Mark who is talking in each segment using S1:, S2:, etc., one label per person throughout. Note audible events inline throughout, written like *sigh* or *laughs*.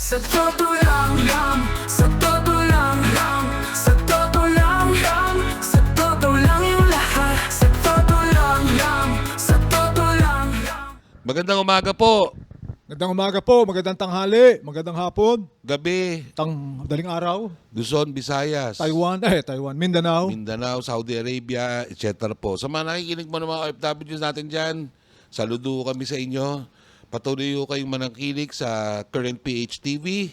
S1: Sa totoo lang lang. Sa totoo lang lang. Sa totoo lang lang. Sa totoo lang yung lahat. Sa totoo lang lang. Sa totoo lang lang.
S2: Magandang umaga po.
S3: Magandang umaga po, magandang tanghali, magandang hapon,
S2: Gabi,
S3: tang daling araw,
S2: Luzon, Visayas,
S3: Taiwan, eh Taiwan, Mindanao.
S2: Mindanao, Saudi Arabia, etc. po. Sa mga nakikinig mo ng mga OFWs natin dyan, saludo kami sa inyo. Patuloy ko kayong manangkilig sa Current PH TV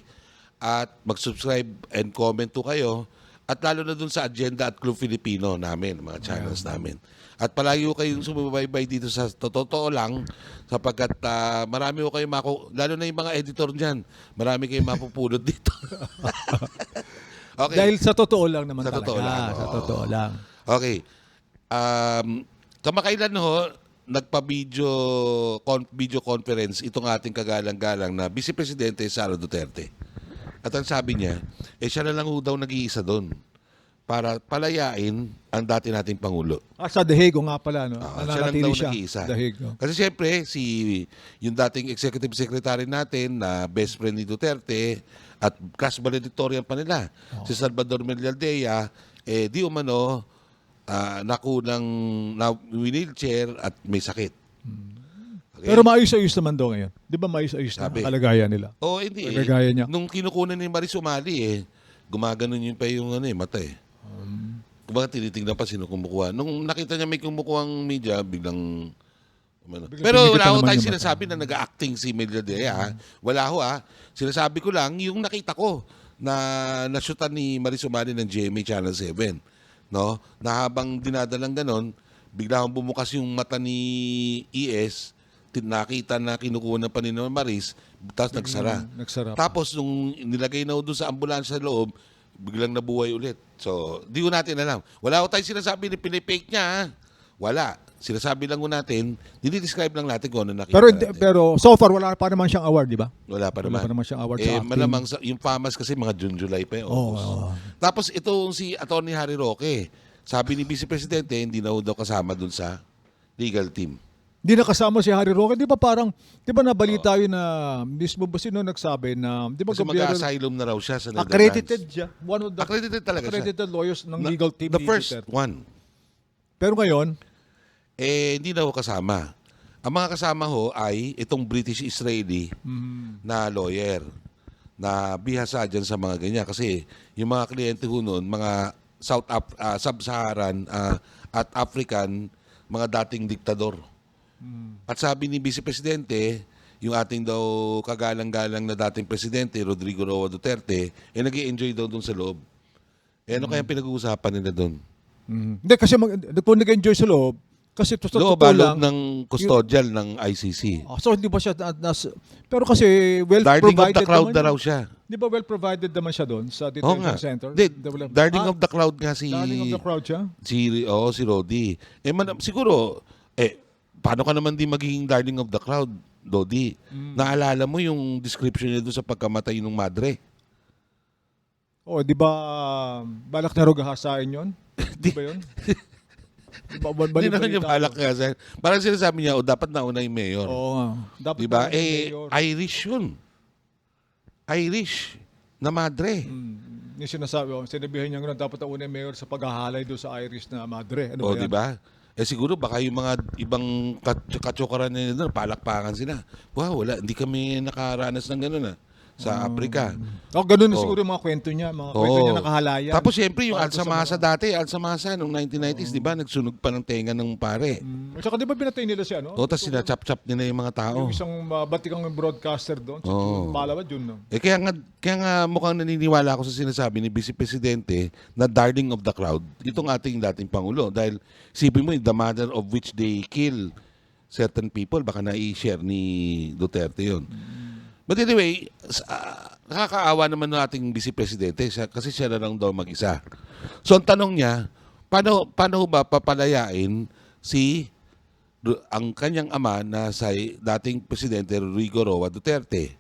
S2: at mag-subscribe and comment to kayo. At lalo na dun sa Agenda at Club Filipino namin, mga channels namin. At palayo kayong sumubaybay dito sa totoo lang sapagkat ah, marami ko kayong mako, lalo na yung mga editor dyan, marami kayong mapupulot dito. *laughs* okay.
S3: Dahil sa totoo lang naman
S2: Sa
S3: talaga.
S2: totoo lang,
S3: Sa
S2: oo.
S3: totoo lang.
S2: Okay. Um, kamakailan ho, nagpa-video con- video conference itong ating kagalang-galang na Vice Presidente Sara Duterte. At ang sabi niya, eh siya na lang daw nag-iisa doon para palayain ang dati nating Pangulo.
S3: Ah, sa Dehego nga pala, no?
S2: Ah, siya lang daw
S3: siya.
S2: nag-iisa.
S3: Dehego.
S2: Kasi siyempre, si yung dating executive secretary natin na best friend ni Duterte at class valedictorian pa nila, si Salvador Melialdea, eh di umano ah, nakunang na wheelchair at may sakit. Okay?
S3: Pero maayos-ayos naman daw ngayon. Di ba maayos-ayos na
S2: Sabi.
S3: ang kalagayan nila?
S2: oh, hindi. eh.
S3: Nagagaya niya.
S2: Nung kinukunan ni Maris Umali, eh, gumaganon yun pa yung ano, eh, mata eh.
S3: Um,
S2: Kumbaga tinitingnan pa sino kumukuha. Nung nakita niya may kumukuhang media, biglang... umano.
S3: Biglang
S2: Pero wala ho
S3: naman
S2: tayo
S3: yung
S2: sinasabi na nag-acting si Melia Dea. ha? Wala ho ah. Sinasabi ko lang yung nakita ko na nasyutan ni Maris Umali ng GMA Channel 7. No? Na habang dinadalang ganon, bigla akong bumukas yung mata ni ES, tin- nakita na kinukuha ng panino ng Maris, tapos nagsara.
S3: Nagsara. pa.
S2: Tapos nung nilagay na doon sa ambulansya sa loob, biglang nabuhay ulit. So, di ko natin alam. Wala ko tayong sinasabi ni pinipake niya. ha? Wala. Sinasabi lang ko natin, dinidescribe lang natin kung ano nakita
S3: Pero,
S2: natin.
S3: pero so far, wala pa naman siyang award, di ba?
S2: Wala pa
S3: Wala
S2: naman.
S3: pa naman siyang award sa
S2: eh,
S3: acting.
S2: malamang sa, yung FAMAS kasi mga June, July pa.
S3: Oo,
S2: August.
S3: oo.
S2: Tapos itong si Attorney Harry Roque, sabi ni Vice Presidente, hindi na daw kasama dun sa legal team.
S3: Hindi na kasama si Harry Roque. Di ba parang, di ba nabalita yun na, mismo ba sino nagsabi na, di ba
S2: Kasi mag-asylum na raw siya sa Netherlands.
S3: accredited siya. One of the
S2: Accredited talaga siya.
S3: accredited lawyers ng
S2: Na-
S3: legal team
S2: The first
S3: Duterte.
S2: one.
S3: Pero ngayon,
S2: eh hindi na ho kasama. Ang mga kasama ho ay itong British-Israeli na lawyer na bihasa dyan sa mga ganyan. Kasi yung mga kliyente ho noon, mga South Af- ah, Sub-Saharan ah, at African, mga dating diktador. At sabi ni Vice Presidente, yung ating daw kagalang-galang na dating presidente, Rodrigo Roa Duterte, eh nag enjoy daw doon sa loob. Eh ano kaya pinag-uusapan nila doon?
S3: mm, hindi kasi mag, kung nag-enjoy sa loob, kasi to, sa
S2: Loob,
S3: totoo
S2: loob
S3: lang,
S2: ng custodial ng ICC.
S3: Ah, so hindi ba siya na, nas- pero kasi well
S2: Darling of
S3: provided
S2: the crowd
S3: naman
S2: na raw
S3: yun.
S2: siya.
S3: Di ba well provided naman siya doon sa
S2: Oo
S3: detention
S2: nga.
S3: center? Di ba-
S2: darling
S3: Ah,
S2: of the crowd nga si
S3: darling of the crowd siya?
S2: si oh, si Rodi. Eh man, siguro eh paano ka naman di magiging darling of the crowd, Dodi?
S3: Mm.
S2: Naalala mo yung description niya doon sa pagkamatay ng madre?
S3: Oh, di ba ah, balak na rogahasain 'yon? *laughs* Di ba 'yun? *laughs* Di
S2: Hindi naman niya balak nga sa Parang sinasabi niya, o dapat nauna yung mayor.
S3: Oo nga. Dapat
S2: Di ba?
S3: na-
S2: Eh,
S3: mayor.
S2: Irish yun. Irish na madre.
S3: Mm, yung sinasabi, oh, sinabihan niya nga dapat ang unang mayor sa paghahalay doon sa Irish na madre. Ano
S2: O,
S3: ba
S2: di
S3: yan?
S2: ba? Eh siguro baka yung mga ibang kat- katsukaran nila doon, palakpakan sila. Wow, wala, hindi kami nakaranas ng gano'n ah, sa Afrika.
S3: Oh, ganun na
S2: Oo.
S3: siguro yung mga kwento niya, mga kwento
S2: Oo.
S3: niya nakahalayan.
S2: Tapos siyempre yung
S3: Para sa
S2: Alsamasa dati, Alsamasa noong 1990s, di ba, nagsunog pa ng tenga ng pare.
S3: Mm, At saka di ba pinatay nila si ano?
S2: O, tapos sinachap-chap nila yung mga tao.
S3: Yung isang uh, batikang broadcaster doon. Sa
S2: Oo.
S3: Palawad yun. No?
S2: Eh kaya nga, kaya nga mukhang naniniwala ako sa sinasabi ni Vice Presidente na darling of the crowd, itong ating dating Pangulo. Dahil sipin mo, the manner of which they kill certain people, baka na-share ni Duterte yun. But anyway, ah, nakakaawa naman ng ating Vice Presidente kasi siya na lang daw mag-isa. So ang tanong niya, paano, paano ba papalayain si ang kanyang ama na sa dating Presidente Rodrigo Roa Duterte?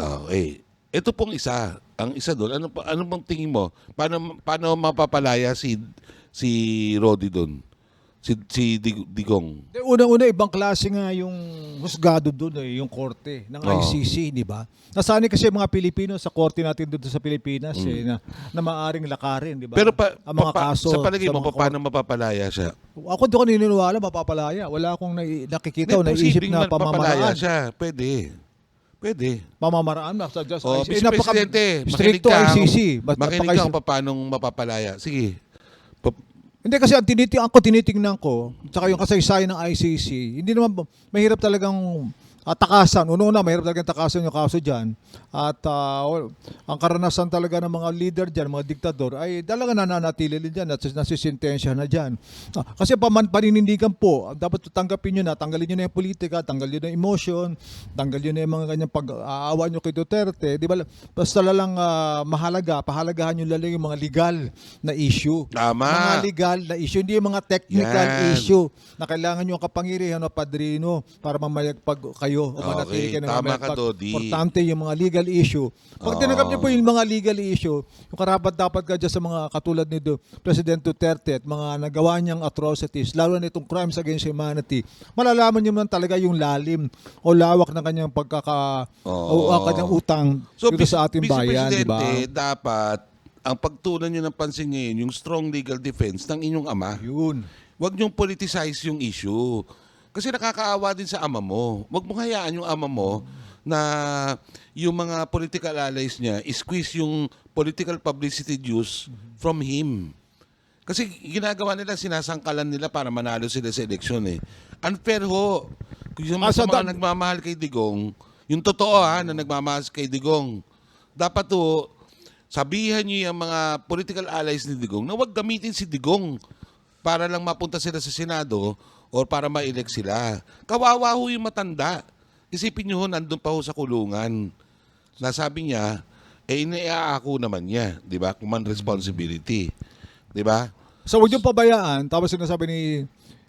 S2: Okay. Ito pong isa, ang isa doon, ano ano bang tingin mo? Paano paano mapapalaya si si Rodi doon Si, si Dig- Digong.
S3: De, Unang-una, ibang klase nga yung husgado doon, eh, yung korte ng
S2: Oo.
S3: ICC, di ba? Nasanay kasi mga Pilipino sa korte natin doon sa Pilipinas eh, na, na maaring lakarin, di ba?
S2: Mm. Pero pa,
S3: ang mga
S2: pa- pa-
S3: kaso
S2: sa palagay mo,
S3: mga
S2: paano mapapalaya siya?
S3: Ako di ko naniniwala mapapalaya. Wala akong nai- nakikita o
S2: Hindi,
S3: naisip
S2: posibleng
S3: na
S2: mapapalaya
S3: pamamaraan.
S2: siya. Pwede. Pwede.
S3: Pamamaraan na sa just
S2: O,
S3: ICC.
S2: Vice
S3: Eh, napaka-
S2: Presidente,
S3: stricto
S2: makinig ka.
S3: ICC. Ba't
S2: Makinig
S3: napaka-
S2: ka kung paano mapapalaya. Sige.
S3: Hindi kasi ang tiniting ako tinitingnan ko, tsaka yung kasaysayan ng ICC, hindi naman mahirap talagang ah, takasan. Una-una, mahirap talagang takasan yung kaso dyan. At wal- ang karanasan talaga ng mga leader dyan, mga diktador, ay talaga nananatili din dyan at nasisintensya na dyan. Ah, kasi paman, paninindigan po, dapat tanggapin nyo na, tanggalin nyo na yung politika, tanggalin nyo na yung emotion, tanggalin nyo na yung mga ganyang pag-aawa nyo kay Duterte. Di ba? Basta lang ah, mahalaga, pahalagahan nyo lang yung mga legal na issue.
S2: Tama.
S3: Mga legal na issue, hindi yung mga technical
S2: Yan.
S3: issue na kailangan yung kapangyarihan o padrino para mamayagpag kayo o
S2: Okay,
S3: manatili kayo na
S2: tama ka,
S3: mamayagpag.
S2: Dodi.
S3: Importante yung mga legal issue. Pag
S2: Oo.
S3: tinanggap niyo po yung mga legal issue, yung karapat dapat ka dyan sa mga katulad ni Du- President Duterte at mga nagawa niyang atrocities, lalo na itong crimes against humanity, malalaman niyo man talaga yung lalim o lawak ng kanyang pagkaka
S2: Oo.
S3: o ang kanyang utang dito
S2: Vice-
S3: sa ating
S2: Vice
S3: bayan, ba?
S2: Presidente, dapat ang pagtunan nyo ng pansin ngayon, yung strong legal defense ng inyong ama.
S3: Yun.
S2: Huwag niyong politicize yung issue. Kasi nakakaawa din sa ama mo. Huwag mo hayaan yung ama mo na yung mga political allies niya squeeze yung political publicity juice from him. Kasi ginagawa nila, sinasangkalan nila para manalo sila sa eleksyon eh. Unfair ho. Kung yung
S3: Ah,
S2: mga
S3: da-
S2: nagmamahal kay Digong, yung totoo ha, na nagmamahal kay Digong, dapat ho, sabihan niyo yung mga political allies ni Digong na huwag gamitin si Digong para lang mapunta sila sa Senado or para ma-elect sila. Kawawa ho yung matanda. Isipin niyo ho, nandun pa ho sa kulungan. Nasabi niya, eh iniaako naman niya, di ba? Command responsibility. Di ba?
S3: So huwag niyong pabayaan, tapos sinasabi ni,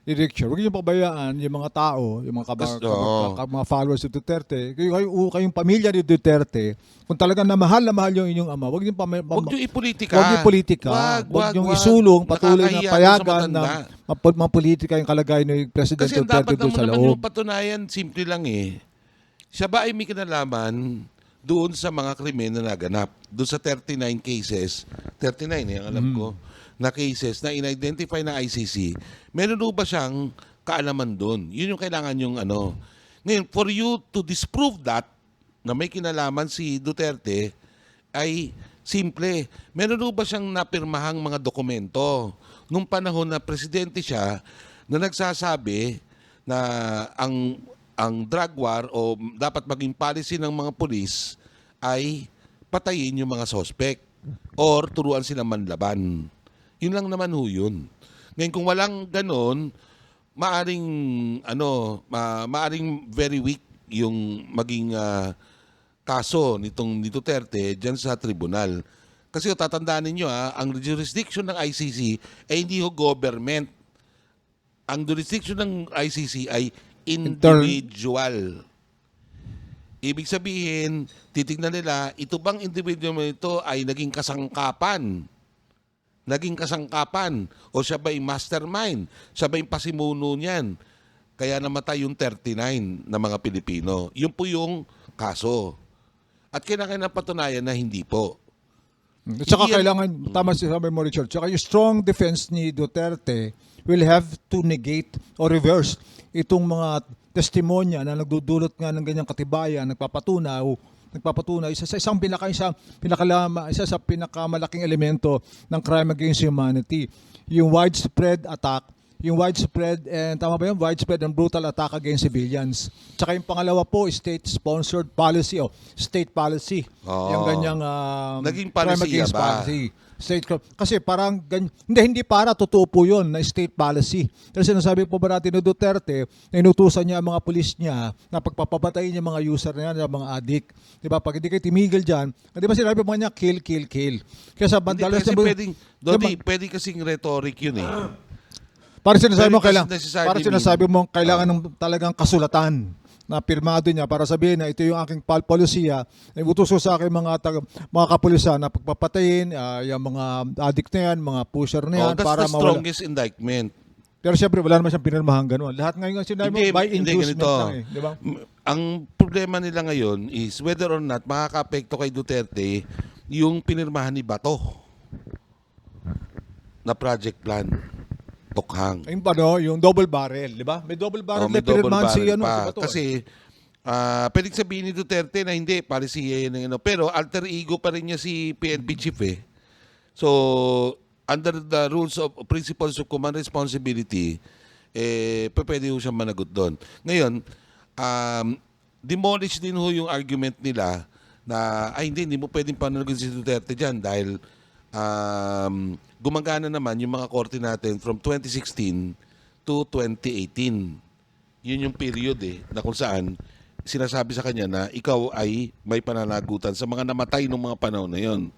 S3: Richard, huwag niyong pabayaan yung mga tao, yung mga, kaba,
S2: Kas-
S3: kaba-
S2: oo.
S3: ka- mga followers ni Duterte, kayo, kayo, kayong pamilya ni Duterte, kung talagang na mahal na mahal yung inyong ama, huwag niyong pama-
S2: Huwag niyo ipolitika.
S3: Huwag niyong politika.
S2: Wag,
S3: Huwag
S2: wag.
S3: isulong patuloy na payagan na mga, mga politika yung kalagayan ni President
S2: Kasi
S3: Duterte
S2: dapat
S3: doon
S2: naman,
S3: sa
S2: naman
S3: loob.
S2: yung patunayan, simple lang eh. Siya ba ay may kinalaman doon sa mga krimen na naganap? Doon sa 39 cases, 39 eh, ang alam
S3: Mm.
S2: ko, na cases na in-identify na ICC, meron ba siyang kaalaman doon? Yun yung kailangan yung ano. Ngayon, for you to disprove that, na may kinalaman si Duterte, ay simple. Meron ba siyang napirmahang mga dokumento nung panahon na presidente siya na nagsasabi na ang ang drug war o dapat maging policy ng mga pulis ay patayin yung mga suspect or turuan silang manlaban. Yun lang naman ho yun. Ngayon kung walang ganon, maaring ano, ma, maaring very weak yung maging ah, kaso nitong ni Duterte diyan sa tribunal. Kasi o, tatandaan ninyo ha, ang jurisdiction ng ICC ay hindi ho government. Ang jurisdiction ng ICC ay individual. Ibig sabihin, titignan nila, ito bang individual mo ito ay naging kasangkapan? Naging kasangkapan? O siya ba yung mastermind? Siya ba yung pasimuno niyan? Kaya namatay yung 39 na mga Pilipino. Yun po yung kaso. At kailangan patunayan na hindi po.
S3: At saka
S2: Hindi yan-
S3: kailangan, tama si sabi mo Richard, saka yung strong defense ni Duterte will have to negate or reverse itong mga testimonya na nagdudulot nga ng ganyang katibayan, nagpapatunaw, nagpapatunay isa sa isang pinaka isa pinakalama isa sa pinakamalaking elemento ng crime against humanity yung widespread attack yung widespread and tama ba yun widespread and brutal attack against civilians tsaka yung pangalawa po state sponsored policy o state policy
S2: Oo.
S3: yung ganyang um,
S2: Naging
S3: crime
S2: policy
S3: against
S2: ba?
S3: policy. State crime. Kasi parang. Hindi, hindi para. Totoo po yun na state policy. Kasi sinasabi po ba natin ni Duterte na inutusan niya ang mga pulis niya na pagpapapatayin yung mga user na yan, mga addict. Di ba? Pag hindi kayo timigil dyan, di ba sinabi po niya, kill, kill, kill. Kaya sa
S2: Hindi,
S3: bandalas
S2: kasi
S3: na-
S2: pwedeng, Dodi,
S3: Di ba?
S2: pwede kasing rhetoric yun eh.
S3: Para sinasabi mo kailangan para sinasabi mo kailangan ng talagang kasulatan na pirmado niya para sabihin na ito yung aking polisiya na utos ko sa aking mga taga, mga kapulisan na pagpapatayin ah, yung mga addict na yan, mga pusher na
S2: Oh,
S3: yan
S2: that's
S3: para
S2: the
S3: mawala.
S2: strongest indictment.
S3: Pero siyempre, wala naman siyang pinirmahan ganun. Lahat ngayon ang sinabi mo,
S2: Hindi,
S3: by
S2: hindi,
S3: inducement lang eh. Di ba?
S2: Ang problema nila ngayon is whether or not makaka-apekto kay Duterte yung pinirmahan ni Bato na project plan. Tokhang.
S3: Yung ano, yung double barrel, di ba? May double barrel
S2: Oh, may double
S3: si,
S2: barrel
S3: ano,
S2: pa.
S3: si eh.
S2: Kasi, ah pwedeng sabihin ni Duterte na hindi, policy yan ano. Pero alter ego pa rin niya si PNP chief eh. So, under the rules of principles of command responsibility, eh, pwede ho siyang managot doon. Ngayon, um, demolish din ho yung argument nila na, ay hindi, hindi mo pwedeng pananagot si Duterte dyan dahil um, gumagana naman yung mga korte natin from 2016 to 2018 yun yung period eh, na kung saan sinasabi sa kanya na ikaw ay may pananagutan sa mga namatay nung mga panahon na yon.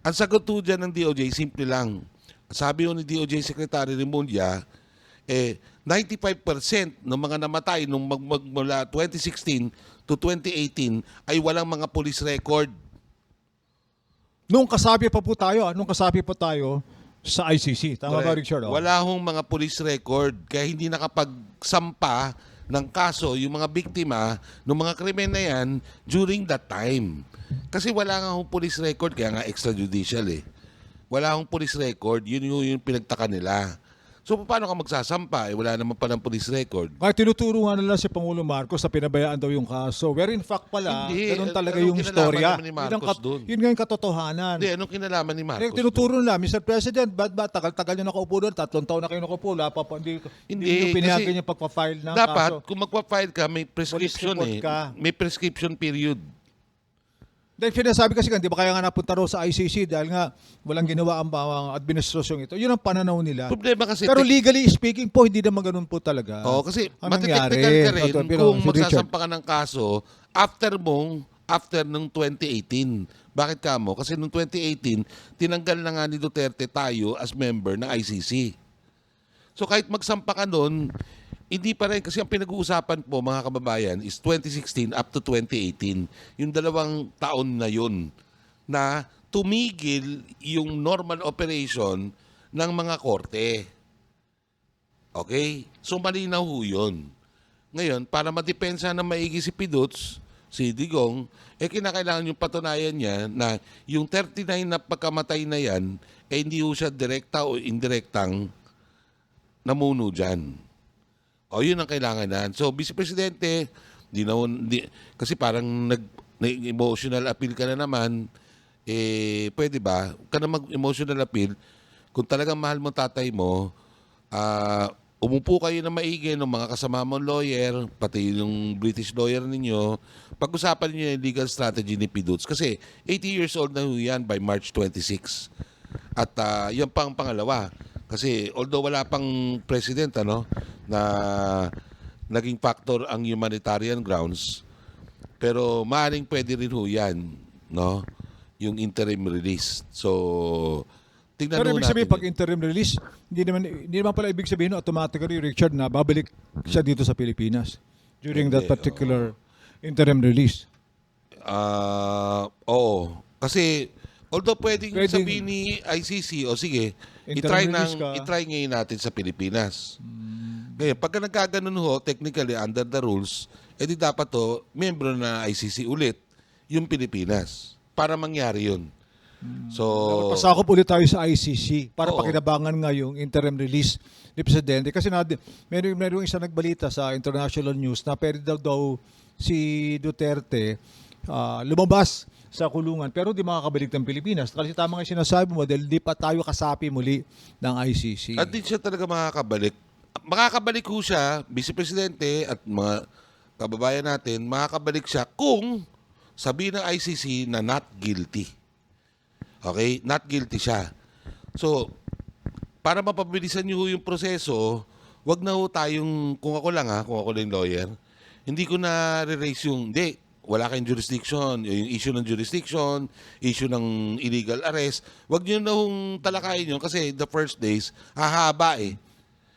S2: Ang sagot po dyan ng DOJ, simple lang. Sabi ni DOJ Secretary Remulla, eh, 95% ng mga namatay nung mag, mag- mula 2016 to 2018 ay walang mga police record.
S3: Nung kasabi pa po tayo, ah, nung kasabi pa tayo sa ICC. Tama ba,
S2: Correct.
S3: Richard? Oh.
S2: Wala hong mga police record kaya hindi nakapagsampa ng kaso yung mga biktima ng mga krimen na yan during that time. Kasi wala nga hong police record kaya nga extrajudicial eh. Wala hong police record, yun yung, yung pinagtaka nila. So paano ka magsasampa? Eh, wala naman pa ng police record.
S3: Kaya tinuturo nga nila si Pangulo Marcos na pinabayaan daw yung kaso. Where in fact pala,
S2: Hindi.
S3: ganun talaga
S2: Anong
S3: yung
S2: kinalaman naman ni
S3: Yun, ang
S2: dun?
S3: yun nga yung katotohanan.
S2: Hindi, anong kinalaman ni Marcos?
S3: Kaya tinuturo nila, Mr. President, ba't ba tagal-tagal nyo nakaupo doon? Tatlong taon na kayo nakaupo. Wala pa, pa hindi,
S2: Hindi,
S3: hindi nyo pinayagan yung pagpa-file ng
S2: Dapat,
S3: kaso.
S2: kung magpa-file ka, may prescription
S3: report
S2: eh.
S3: ka.
S2: May prescription period.
S3: Dahil sinasabi kasi, di ba kaya nga napunta raw sa ICC dahil nga walang ginawa ang, ang administrasyong ito. Yun ang pananaw nila.
S2: Problema kasi...
S3: Pero legally speaking po, hindi naman ganun po talaga.
S2: Oo, kasi
S3: Ang
S2: matitechnical
S3: nangyari?
S2: ka rin kung
S3: si
S2: magsasampa ka ng kaso after mong after nung 2018. Bakit ka mo? Kasi nung 2018, tinanggal na nga ni Duterte tayo as member ng ICC. So kahit magsampa ka nun, hindi pa rin. Kasi ang pinag-uusapan po mga kababayan is 2016 up to 2018. Yung dalawang taon na yun na tumigil yung normal operation ng mga korte. Okay? So malinaw ho yun. Ngayon, para madepensa na maigi si Pidots, si Digong, eh kinakailangan yung patunayan niya na yung 39 na pagkamatay na yan, eh hindi ho siya direkta o indirektang namuno dyan. O yun ang kailangan na. So, Vice Presidente, di na, di, kasi parang nag, emotional appeal ka na naman, eh, pwede ba? Huwag ka na mag-emotional appeal. Kung talagang mahal mo tatay mo, ah, umupo kayo na maigi ng mga kasama mong lawyer, pati yung British lawyer ninyo, pag-usapan niyo yung legal strategy ni Piduts. Kasi 80 years old na yan by March 26. At ah, yan pa ang pangalawa. Kasi although wala pang president ano na naging factor ang humanitarian grounds, pero maaaring pwede rin ho yan, no? Yung interim release. So, tingnan
S3: Pero ibig sabihin, pag interim release, hindi naman, hindi naman pala ibig sabihin automatically, Richard, na babalik siya dito sa Pilipinas during that
S2: Hindi,
S3: particular interim release.
S2: Ah, oo. Kasi although pwedeng,
S3: Pwedeng-
S2: sabihin ni ICC, o sige, i-try,
S3: release
S2: nang,
S3: ka.
S2: i-try ngayon natin sa Pilipinas. Ngayon, pagka nagkaganon ho, technically under the rules, edi dapat to, membro na ICC ulit, yung Pilipinas. Para mangyari yun. So,
S3: Pasakop ulit tayo sa ICC para
S2: Oo.
S3: pakinabangan nga yung interim release ni Presidente. Kasi na, meron, meron isa nagbalita sa international news na pwede daw daw si Duterte ah, lumabas sa kulungan pero di makakabalik ng Pilipinas. Kasi tama nga sinasabi mo dahil di pa tayo kasapi muli ng ICC.
S2: At di siya talaga makakabalik. Makakabalik ho siya, Vice Presidente at mga kababayan natin, makakabalik siya kung sabihin ng ICC na not guilty. Okay? Not guilty siya. So, para mapabilisan niyo ho yung proseso, wag na ho tayong, kung ako lang ha, kung ako lang lawyer, hindi ko na re-raise yung, hindi, wala kayong jurisdiction, yung issue ng jurisdiction, issue ng illegal arrest, wag niyo na hong talakayin yun kasi the first days, hahaba eh.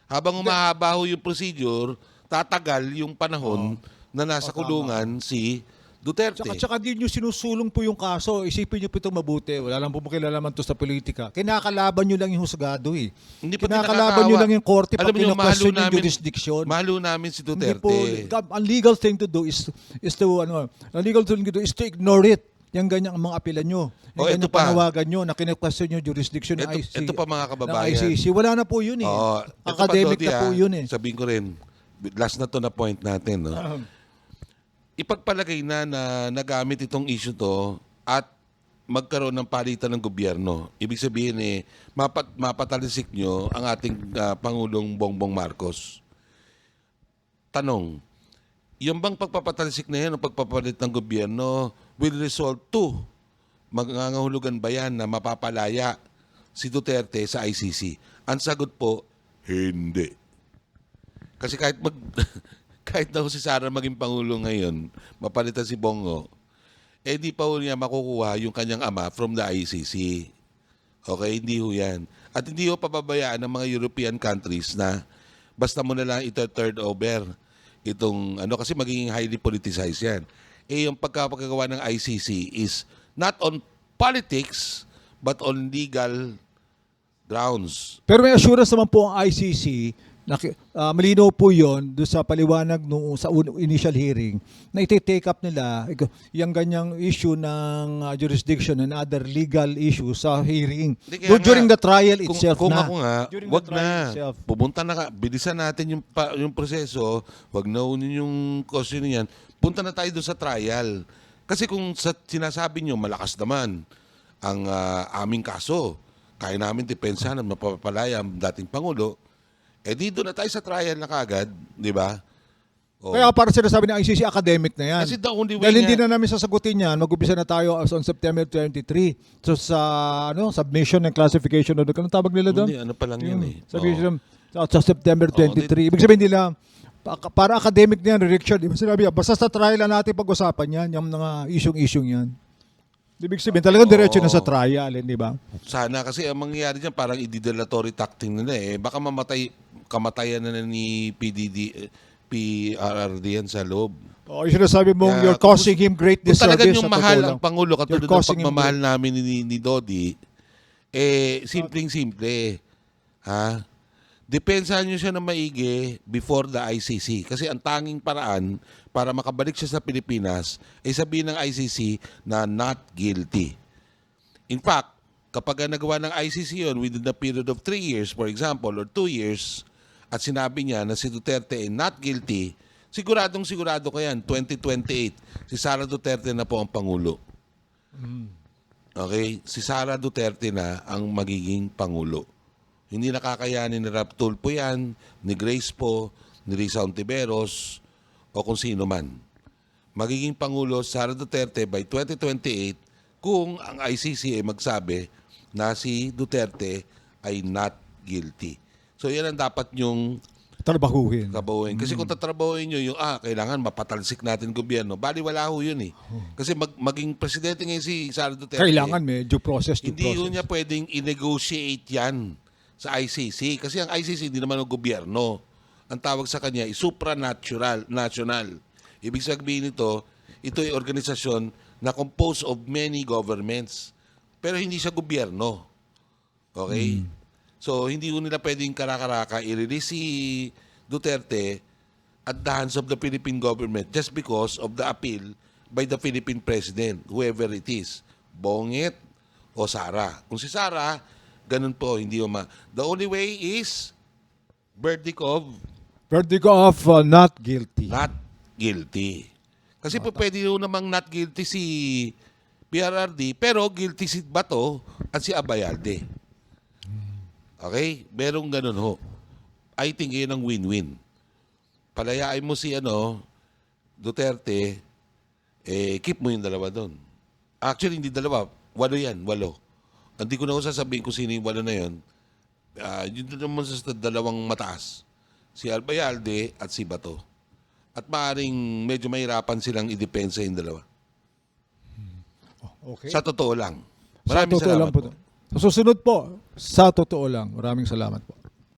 S2: Habang umahaba ho yung procedure, tatagal yung panahon na nasa kulungan si Duterte.
S3: Tsaka, tsaka di nyo sinusulong po yung kaso. Isipin nyo po ito mabuti. Wala lang po makilalaman to sa politika. Kinakalaban nyo lang yung husgado eh.
S2: Hindi pa
S3: Kinakalaban nyo lang yung korte pag pinakasyon yung
S2: namin,
S3: jurisdiction.
S2: mahalo namin si
S3: Hindi
S2: Duterte.
S3: po, ang legal thing to do is is to ano, ang legal thing to do is to ignore it. Yung ganyang mga apilan nyo. Yung
S2: Oh,
S3: ganyang
S2: ito pa.
S3: panawagan nyo na kinukasyon yung jurisdiction ng
S2: Ito-
S3: IC.
S2: ito pa, mga
S3: ng
S2: kababayan.
S3: ICC. Wala na po yun eh.
S2: Oo. Ito pa,
S3: Academic
S2: Dodi,
S3: na po
S2: ah,
S3: yun eh.
S2: Sabihin ko rin, last na to na point natin. No? Ipagpalagay na na nagamit itong issue to at magkaroon ng palitan ng gobyerno. Ibig sabihin eh, mapat, mapatalisik nyo ang ating ah, Pangulong Bongbong Marcos. Tanong, yung bang pagpapatalisik na yan o pagpapalit ng gobyerno will result to mangangahulugan ba yan na mapapalaya si Duterte sa ICC? Ang sagot po, hindi. Kasi kahit mag *laughs* *laughs* kahit daw si Sara maging pangulo ngayon, mapalitan si Bongo, eh di pa ho niya makukuha yung kanyang ama from the ICC. Okay, hindi ho yan. At hindi ho pababayaan ng mga European countries na basta mo na lang ito third over itong ano kasi magiging highly politicized yan. Eh yung pagkapagawa ng ICC is not on politics but on legal grounds.
S3: Pero may assurance naman po ang ICC ah, malinaw po yon doon sa paliwanag nung sa un- initial hearing na iti-take up nila yung ganyang issue ng ah, jurisdiction and other legal issues sa hearing
S2: Hindi,
S3: Do- during
S2: nga,
S3: the trial
S2: kung,
S3: itself
S2: kung
S3: na.
S2: ako nga,
S3: During
S2: wag na.
S3: itself.
S2: Pumunta na ka. Bilisan natin yung, pa, yung proseso. Wag na unin yung question niyan. Punta na tayo doon sa trial. Kasi kung sa, sinasabi nyo, malakas naman ang ah, aming kaso. Kaya namin depensahan at mapapalaya ang dating Pangulo. Eh di doon na tayo sa trial na kagad. Di ba? Oh.
S3: Kaya para sinasabi ng ICC academic na yan.
S2: Kasi the only way
S3: Dahil hindi na namin sasagutin yan, mag-umpisa na tayo as on September 23. So sa ano, submission and classification of the, anong tawag nila doon?
S2: Hindi, ano pa lang yan eh.
S3: Submission sa, sa September
S2: Oo,
S3: 23. Ibig sabihin nila, pa- para academic na yan, Richard, ibig sinabi, basta sa trial na natin pag-usapan yan, yung mga isyong-isyong yan. Ibig sabihin, talagang diretso na sa trial, hindi ba?
S2: Sana kasi ang mangyayari diyan parang i-dilatory tactic nila eh. Baka mamatay kamatayan na, ni PDD eh, PRRD yan sa loob.
S3: O, yung sinasabi mong
S2: Kaya
S3: you're causing him great
S2: Kung talagang
S3: disservice.
S2: yung
S3: sa
S2: mahal
S3: totoo
S2: ang. Pangulo katulad ng pagmamahal namin ni, ni Dodi, eh, simpleng-simple. Ha? Depensahan nyo siya ng maigi before the ICC. Kasi ang tanging paraan para makabalik siya sa Pilipinas ay sabihin ng ICC na not guilty. In fact, kapag nagawa ng ICC yun within the period of 3 years, for example, or 2 years, at sinabi niya na si Duterte ay not guilty, siguradong sigurado ko yan, 2028, si Sara Duterte na po ang Pangulo. Okay? Si Sara Duterte na ang magiging Pangulo. Hindi nakakayanin ni Rap Tulfo yan, ni Grace po, ni Risa Ontiveros, o kung sino man. Magiging Pangulo Sara Duterte by 2028 kung ang ICC ay magsabi na si Duterte ay not guilty. So yan ang dapat yung
S3: Trabahuhin.
S2: trabahuin. Kasi
S3: Mm.
S2: kung tatrabahuin nyo yung, ah, kailangan mapatalsik natin gobyerno, bali wala ho yun eh. Kasi mag, maging presidente ngayon si Sara Duterte.
S3: Kailangan may due process, due
S2: Hindi ho
S3: process.
S2: niya pwedeng i-negotiate yan sa ICC. Kasi ang ICC hindi naman ang gobyerno. Ang tawag sa kanya ay supranatural, national. Ibig sabihin nito, ito ay organisasyon na composed of many governments. Pero hindi siya gobyerno. Okay? So, hindi ho nila pwedeng karakaraka i-release si Duterte at the hands of the Philippine government just because of the appeal by the Philippine president, whoever it is. Bongit o Sara. Kung si Sara, ganun po, hindi ho ma... The only way is verdict of
S3: Verdict of uh, not guilty.
S2: not guilty. Kasi po pwede ho namang not guilty si PRRD, pero guilty si Bato at si Abayalde. Okay? Merong ganun ho. I think yun ang win-win. Palayain mo si ano, Duterte, eh, keep mo yung dalawa doon. Actually, hindi dalawa. Walo yan, walo. Hindi ko na ako sasabihin kung sino yung walo na yun. Ah, yun naman sa dalawang mataas. Si Albayalde at si Bato. At maaring medyo mahirapan silang idepensa yung dalawa.
S3: Okay.
S2: Sa totoo lang.
S3: Sa
S2: Maraming
S3: totoo
S2: salamat
S3: lang po.
S2: po.
S3: Sa susunod po, sa totoo lang. Maraming salamat po.